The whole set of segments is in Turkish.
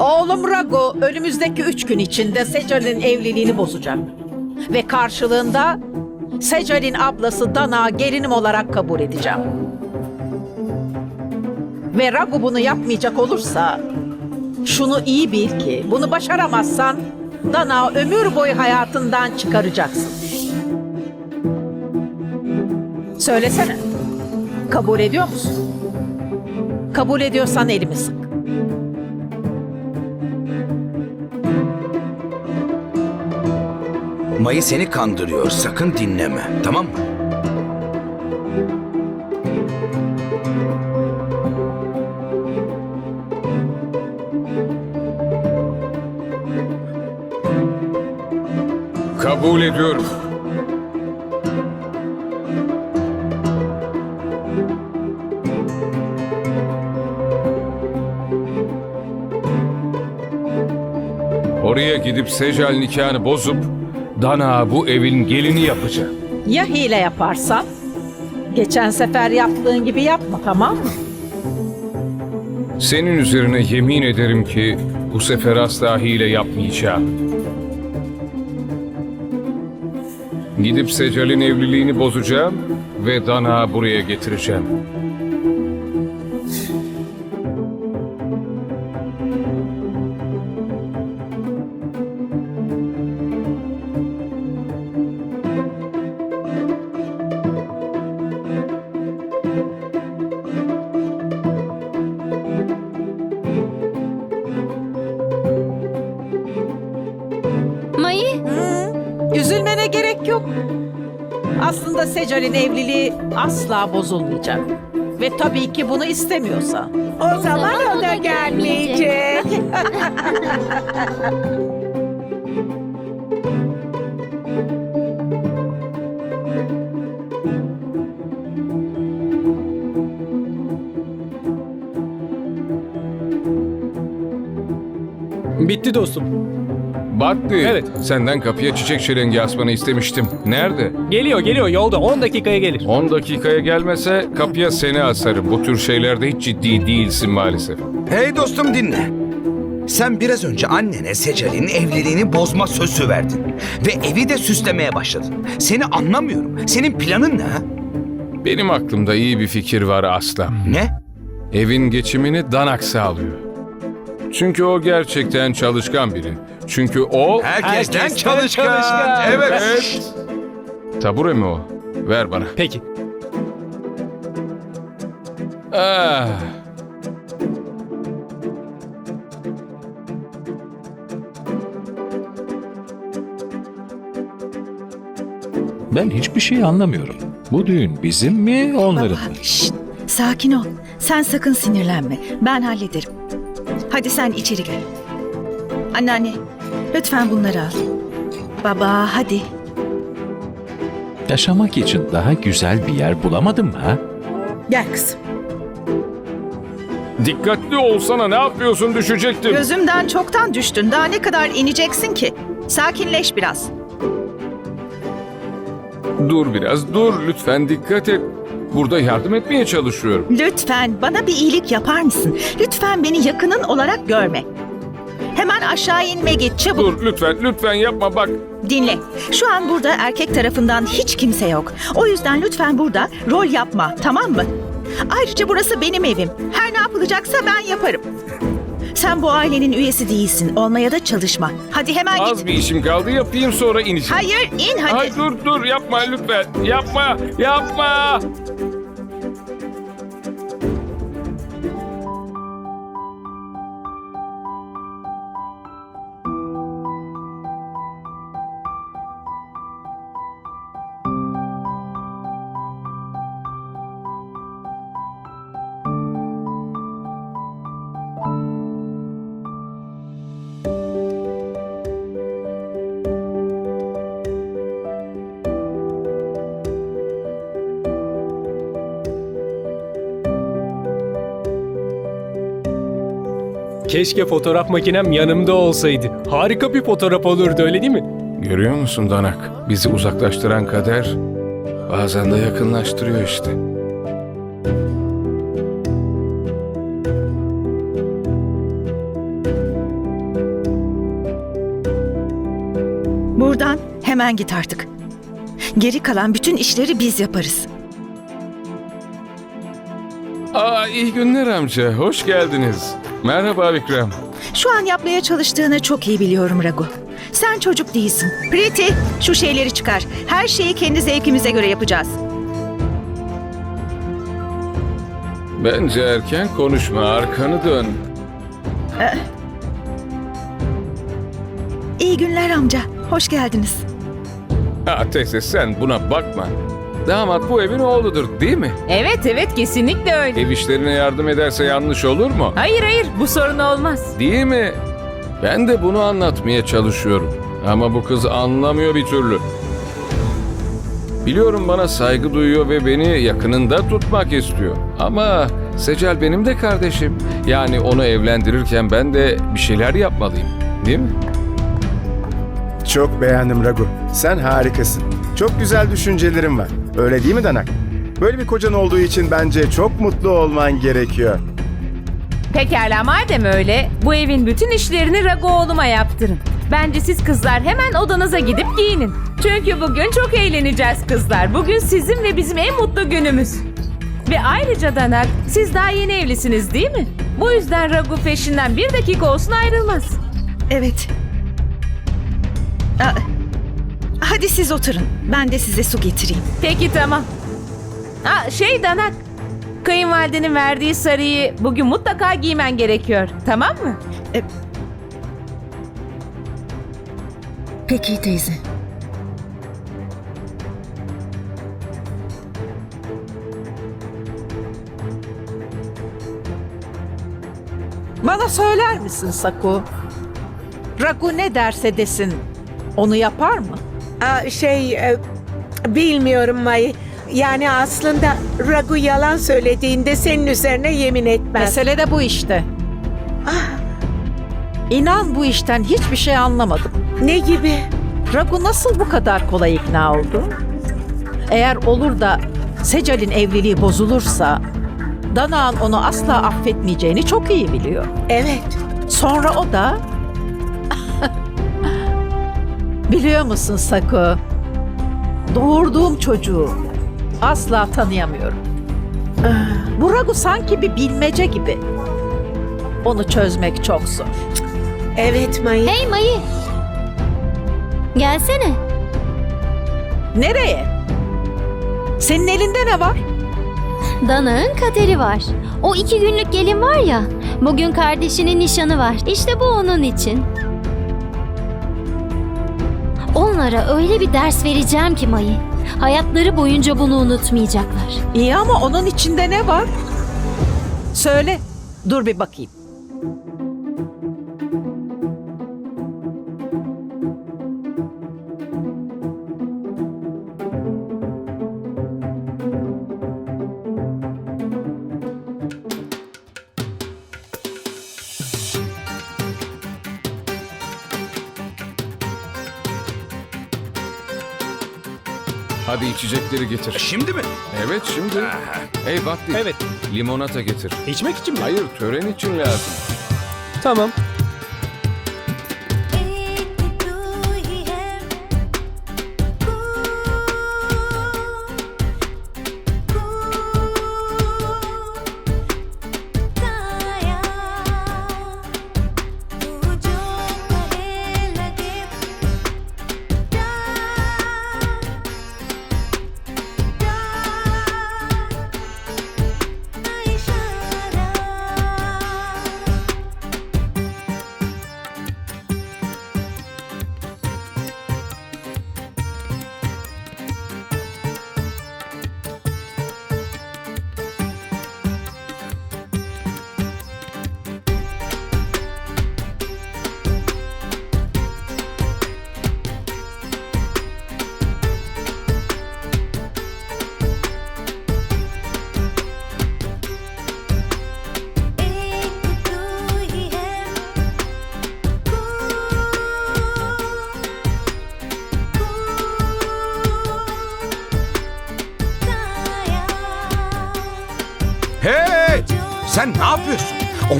Oğlum Rago önümüzdeki üç gün içinde Secal'in evliliğini bozacak. Ve karşılığında Secal'in ablası Dana gelinim olarak kabul edeceğim. Ve Rago bunu yapmayacak olursa şunu iyi bil ki bunu başaramazsan Dana ömür boyu hayatından çıkaracaksın. Söylesene. Kabul ediyor musun? Kabul ediyorsan elimi sık. Mayı seni kandırıyor. Sakın dinleme. Tamam mı? Kabul ediyorum. Oraya gidip Secel nikahını bozup Dana bu evin gelini yapacağım. Ya hile yaparsan? Geçen sefer yaptığın gibi yapma tamam mı? Senin üzerine yemin ederim ki bu sefer asla hile yapmayacağım. Gidip Secal'in evliliğini bozacağım ve Dana buraya getireceğim. Üzülmene gerek yok. Aslında Secal'in evliliği asla bozulmayacak. Ve tabii ki bunu istemiyorsa. o zaman o da gelmeyecek. Bitti dostum. Battı. Evet. Senden kapıya çiçek şelengi asmanı istemiştim. Nerede? Geliyor geliyor yolda 10 dakikaya gelir. 10 dakikaya gelmese kapıya seni asarım. Bu tür şeylerde hiç ciddi değilsin maalesef. Hey dostum dinle. Sen biraz önce annene Secal'in evliliğini bozma sözü verdin. Ve evi de süslemeye başladın. Seni anlamıyorum. Senin planın ne? ha? Benim aklımda iyi bir fikir var aslan. Ne? Evin geçimini Danak sağlıyor. Çünkü o gerçekten çalışkan biri. Çünkü o... Herkesten, Herkesten çalışkan. çalışkan. Evet. Evet. Tabure mi o? Ver bana. Peki. Ah. Ben hiçbir şey anlamıyorum. Bu düğün bizim mi, onların mı? Baba, şşt, sakin ol. Sen sakın sinirlenme. Ben hallederim. Hadi sen içeri gel. Anneanne, lütfen bunları al. Baba, hadi. Yaşamak için daha güzel bir yer bulamadın mı ha? Gel kızım. Dikkatli olsana ne yapıyorsun düşecektim. Gözümden çoktan düştün. Daha ne kadar ineceksin ki? Sakinleş biraz. Dur biraz dur lütfen dikkat et. Burada yardım etmeye çalışıyorum. Lütfen bana bir iyilik yapar mısın? Lütfen beni yakının olarak görme. Hemen aşağı inme git çabuk. Dur lütfen lütfen yapma bak. Dinle. Şu an burada erkek tarafından hiç kimse yok. O yüzden lütfen burada rol yapma, tamam mı? Ayrıca burası benim evim. Her ne yapılacaksa ben yaparım. Sen bu ailenin üyesi değilsin. Olmaya da çalışma. Hadi hemen Az git. bir işim kaldı yapayım sonra ineceğim. Hayır, in hadi. Ay dur dur yapma lütfen. Yapma yapma. Keşke fotoğraf makinem yanımda olsaydı. Harika bir fotoğraf olurdu öyle değil mi? Görüyor musun Danak? Bizi uzaklaştıran kader bazen de yakınlaştırıyor işte. Buradan hemen git artık. Geri kalan bütün işleri biz yaparız. Aa iyi günler amca, hoş geldiniz. Merhaba Vikram. Şu an yapmaya çalıştığını çok iyi biliyorum Ragu. Sen çocuk değilsin. Priti, şu şeyleri çıkar. Her şeyi kendi zevkimize göre yapacağız. Bence erken konuşma. Arkanı dön. İyi günler amca. Hoş geldiniz. Ha teyze sen buna bakma. Damat bu evin oğludur değil mi? Evet evet kesinlikle öyle. Ev işlerine yardım ederse yanlış olur mu? Hayır hayır bu sorun olmaz. Değil mi? Ben de bunu anlatmaya çalışıyorum. Ama bu kız anlamıyor bir türlü. Biliyorum bana saygı duyuyor ve beni yakınında tutmak istiyor. Ama Secel benim de kardeşim. Yani onu evlendirirken ben de bir şeyler yapmalıyım. Değil mi? Çok beğendim Ragu. Sen harikasın. Çok güzel düşüncelerin var. Öyle değil mi Danak? Böyle bir kocan olduğu için bence çok mutlu olman gerekiyor. Pekala madem öyle bu evin bütün işlerini Rago oğluma yaptırın. Bence siz kızlar hemen odanıza gidip giyinin. Çünkü bugün çok eğleneceğiz kızlar. Bugün sizin ve bizim en mutlu günümüz. Ve ayrıca Danak siz daha yeni evlisiniz değil mi? Bu yüzden Ragu peşinden bir dakika olsun ayrılmaz. Evet. Aa, hadi siz oturun. Ben de size su getireyim. Peki tamam. Ha şey Danak. Kayınvalidenin verdiği sarıyı bugün mutlaka giymen gerekiyor. Tamam mı? Peki teyze. Bana söyler misin Saku? Ragu ne derse desin onu yapar mı? Aa, şey e, bilmiyorum May. Yani aslında Ragu yalan söylediğinde senin üzerine yemin etmez. Mesele de bu işte. İnan bu işten hiçbir şey anlamadım. Ne gibi? Ragu nasıl bu kadar kolay ikna oldu? Eğer olur da Secal'in evliliği bozulursa Dana'nın onu asla affetmeyeceğini çok iyi biliyor. Evet. Sonra o da... Biliyor musun Saku? Doğurduğum çocuğu asla tanıyamıyorum. Bu Ragu sanki bir bilmece gibi. Onu çözmek çok zor. Evet May. Hey Mayı. Gelsene. Nereye? Senin elinde ne var? Dana'nın kaderi var. O iki günlük gelin var ya. Bugün kardeşinin nişanı var. İşte bu onun için. Onlara öyle bir ders vereceğim ki Mayı. Hayatları boyunca bunu unutmayacaklar. İyi ama onun içinde ne var? Söyle. Dur bir bakayım. Hadi içecekleri getir. Şimdi mi? Evet şimdi. Hey Vakti. Evet. Limonata getir. İçmek için mi? Hayır tören için lazım. Tamam.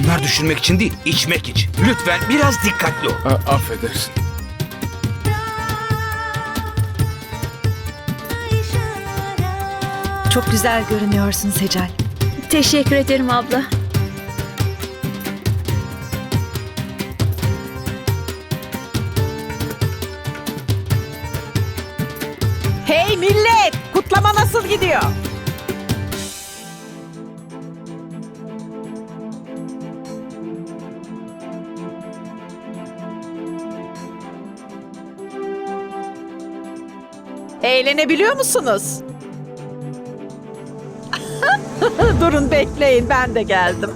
Onlar düşünmek için değil, içmek için. Lütfen biraz dikkatli ol. A- affedersin. Çok güzel görünüyorsun Secal. Teşekkür ederim abla. Hey millet! Kutlama nasıl gidiyor? Eğlenebiliyor musunuz? Durun bekleyin ben de geldim.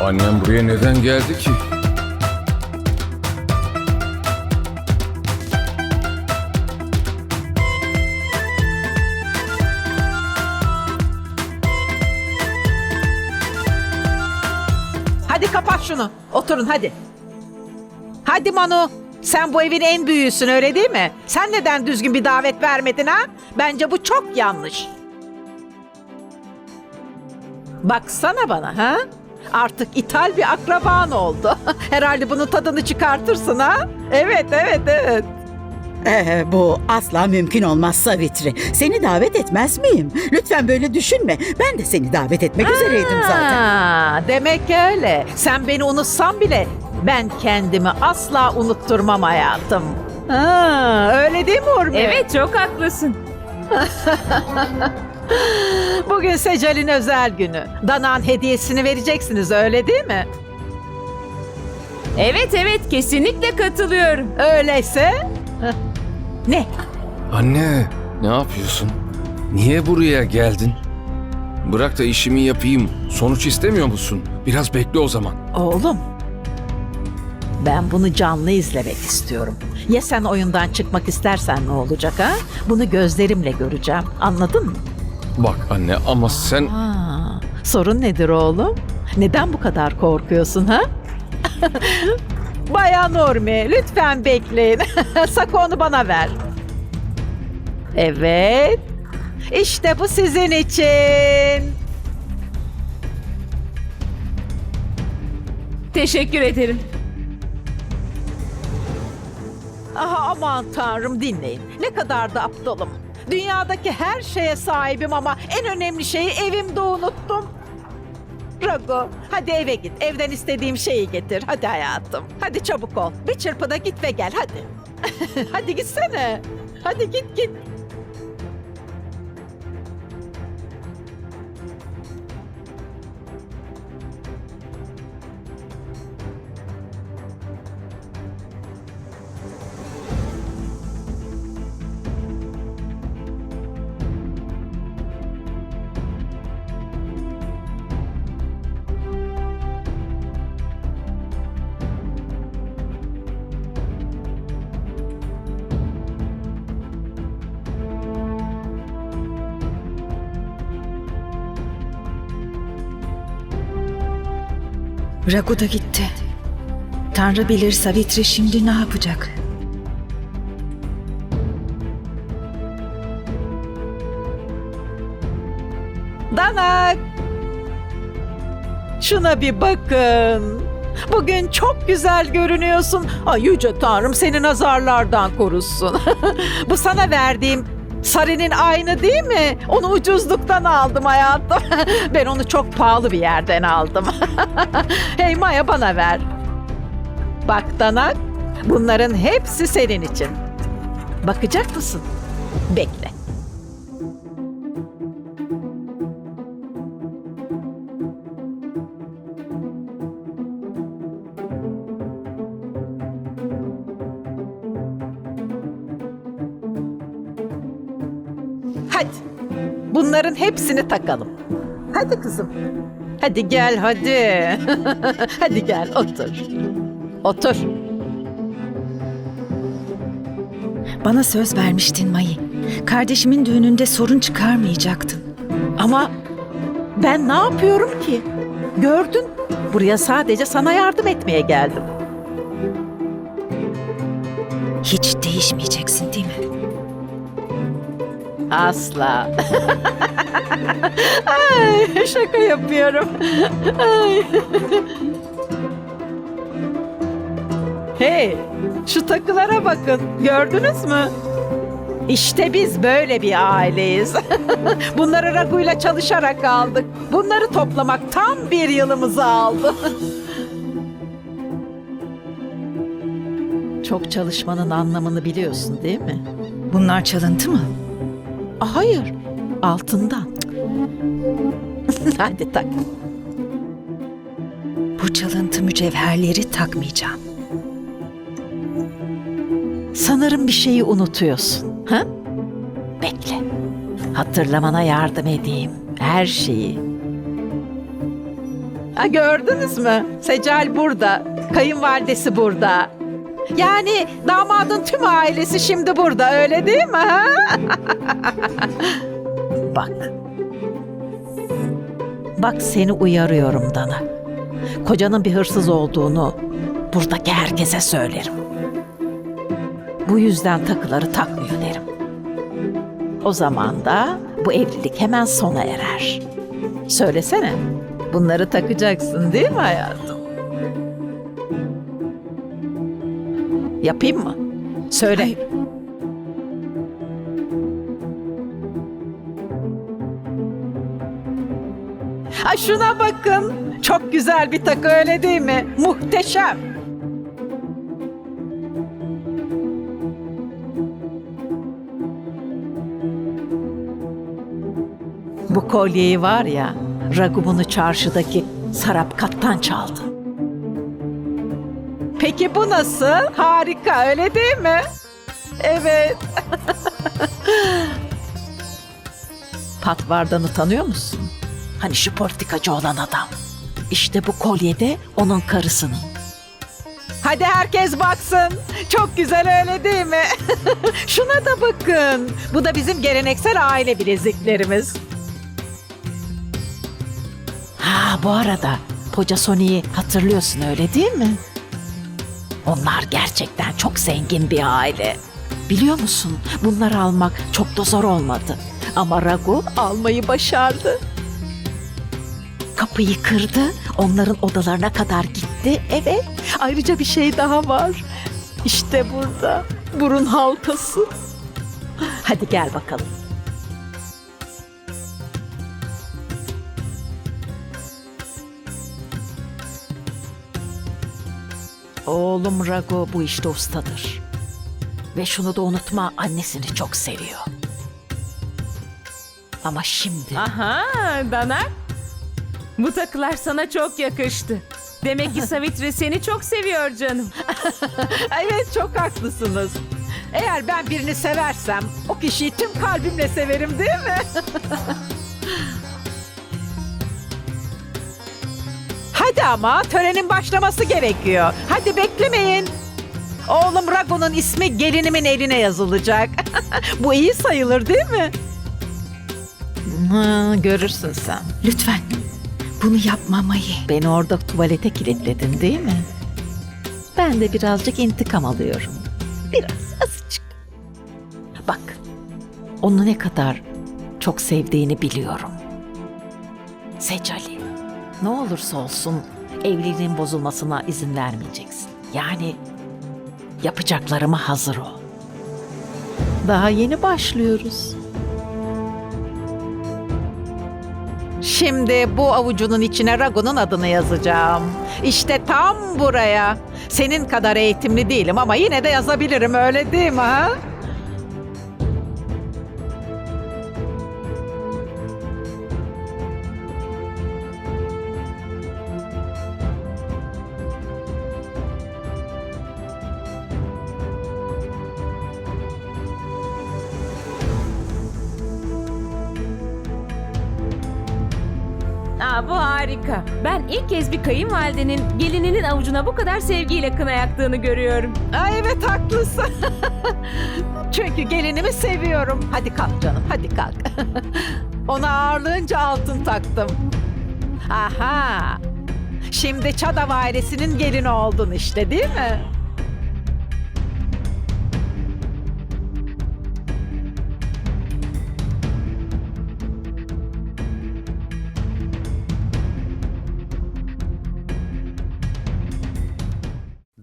Annem buraya neden geldi ki? Oturun hadi. Hadi Manu. Sen bu evin en büyüğüsün öyle değil mi? Sen neden düzgün bir davet vermedin ha? Bence bu çok yanlış. Baksana bana ha? Artık ithal bir akraban oldu. Herhalde bunun tadını çıkartırsın ha? Evet, evet, evet. Ee, bu asla mümkün olmaz Savitri. Seni davet etmez miyim? Lütfen böyle düşünme. Ben de seni davet etmek üzereydim zaten. Ha, demek öyle. Sen beni unutsan bile ben kendimi asla unutturmam hayatım. Ha, öyle değil mi Urmi? Evet çok haklısın. Bugün Secal'in özel günü. Dana'nın hediyesini vereceksiniz öyle değil mi? Evet evet kesinlikle katılıyorum. Öyleyse... Ne? Anne, ne yapıyorsun? Niye buraya geldin? Bırak da işimi yapayım. Sonuç istemiyor musun? Biraz bekle o zaman. Oğlum. Ben bunu canlı izlemek istiyorum. Ya sen oyundan çıkmak istersen ne olacak ha? Bunu gözlerimle göreceğim. Anladın mı? Bak anne ama sen... Ha, sorun nedir oğlum? Neden bu kadar korkuyorsun ha? Bayan Urmi, lütfen bekleyin. Sakı onu bana ver. Evet. İşte bu sizin için. Teşekkür ederim. Aha aman tanrım dinleyin. Ne kadar da aptalım. Dünyadaki her şeye sahibim ama en önemli şeyi evimde unuttum. Rago, hadi eve git. Evden istediğim şeyi getir. Hadi hayatım. Hadi çabuk ol. Bir çırpıda git ve gel hadi. hadi gitsene. Hadi git git. Ragu da gitti. Tanrı bilir Savitri şimdi ne yapacak? Danak. Şuna bir bakın. Bugün çok güzel görünüyorsun. Ay yüce tanrım seni nazarlardan korusun. Bu sana verdiğim sarının aynı değil mi? Onu ucuzluktan aldım hayatım. ben onu çok pahalı bir yerden aldım. hey Maya bana ver. Bak Danak, bunların hepsi senin için. Bakacak mısın? Bekle. Bunların hepsini takalım. Hadi kızım. Hadi gel hadi. hadi gel otur. Otur. Bana söz vermiştin Mayı. Kardeşimin düğününde sorun çıkarmayacaktın. Ama ben ne yapıyorum ki? Gördün. Buraya sadece sana yardım etmeye geldim. Hiç değişmeyeceksin değil mi? Asla. Ay, şaka yapıyorum. Ay. Hey, şu takılara bakın. Gördünüz mü? İşte biz böyle bir aileyiz. Bunları Ragu'yla çalışarak aldık. Bunları toplamak tam bir yılımızı aldı. Çok çalışmanın anlamını biliyorsun değil mi? Bunlar çalıntı mı? Hayır, altından. Hadi tak. Bu çalıntı mücevherleri takmayacağım. Sanırım bir şeyi unutuyorsun. Ha? Bekle. Hatırlamana yardım edeyim. Her şeyi. Ha, gördünüz mü? Secal burada. Kayınvalidesi burada. Yani damadın tüm ailesi şimdi burada öyle değil mi? Bak. Bak seni uyarıyorum Dana. Kocanın bir hırsız olduğunu buradaki herkese söylerim. Bu yüzden takıları takmıyor derim. O zaman da bu evlilik hemen sona erer. Söylesene. Bunları takacaksın değil mi hayatım? Yapayım mı? Söyle. Ay şuna bakın. Çok güzel bir takı öyle değil mi? Muhteşem. Bu kolyeyi var ya, Ragu bunu çarşıdaki Sarapkat'tan çaldı. Peki bu nasıl? Harika öyle değil mi? Evet. Patvardan'ı tanıyor musun? Hani şu politikacı olan adam. İşte bu kolye de onun karısının. Hadi herkes baksın. Çok güzel öyle değil mi? Şuna da bakın. Bu da bizim geleneksel aile bileziklerimiz. Ha bu arada Poca Sony'yi hatırlıyorsun öyle değil mi? Onlar gerçekten çok zengin bir aile. Biliyor musun bunları almak çok da zor olmadı. Ama Ragu almayı başardı. Kapıyı kırdı, onların odalarına kadar gitti. Evet, ayrıca bir şey daha var. İşte burada, burun halkası. Hadi gel bakalım. Oğlum Rago bu işte ustadır. Ve şunu da unutma annesini çok seviyor. Ama şimdi... Aha Danak. Bu takılar sana çok yakıştı. Demek ki Savitri seni çok seviyor canım. Evet çok haklısınız. Eğer ben birini seversem o kişiyi tüm kalbimle severim değil mi? Hadi ama törenin başlaması gerekiyor. Hadi beklemeyin. Oğlum Rago'nun ismi gelinimin eline yazılacak. Bu iyi sayılır değil mi? Hı, görürsün sen. Lütfen bunu yapmamayı. Beni orada tuvalete kilitledin değil mi? Ben de birazcık intikam alıyorum. Biraz azıcık. Bak, onu ne kadar çok sevdiğini biliyorum. Secali, ne olursa olsun evliliğin bozulmasına izin vermeyeceksin. Yani yapacaklarıma hazır ol. Daha yeni başlıyoruz. Şimdi bu avucunun içine Rago'nun adını yazacağım. İşte tam buraya. Senin kadar eğitimli değilim ama yine de yazabilirim öyle değil mi ha? İlk kez bir kayınvalidenin gelininin avucuna bu kadar sevgiyle kına yaktığını görüyorum. Aa, evet haklısın. Çünkü gelinimi seviyorum. Hadi kalk canım hadi kalk. Ona ağırlığınca altın taktım. Aha. Şimdi Çadav ailesinin gelini oldun işte değil mi?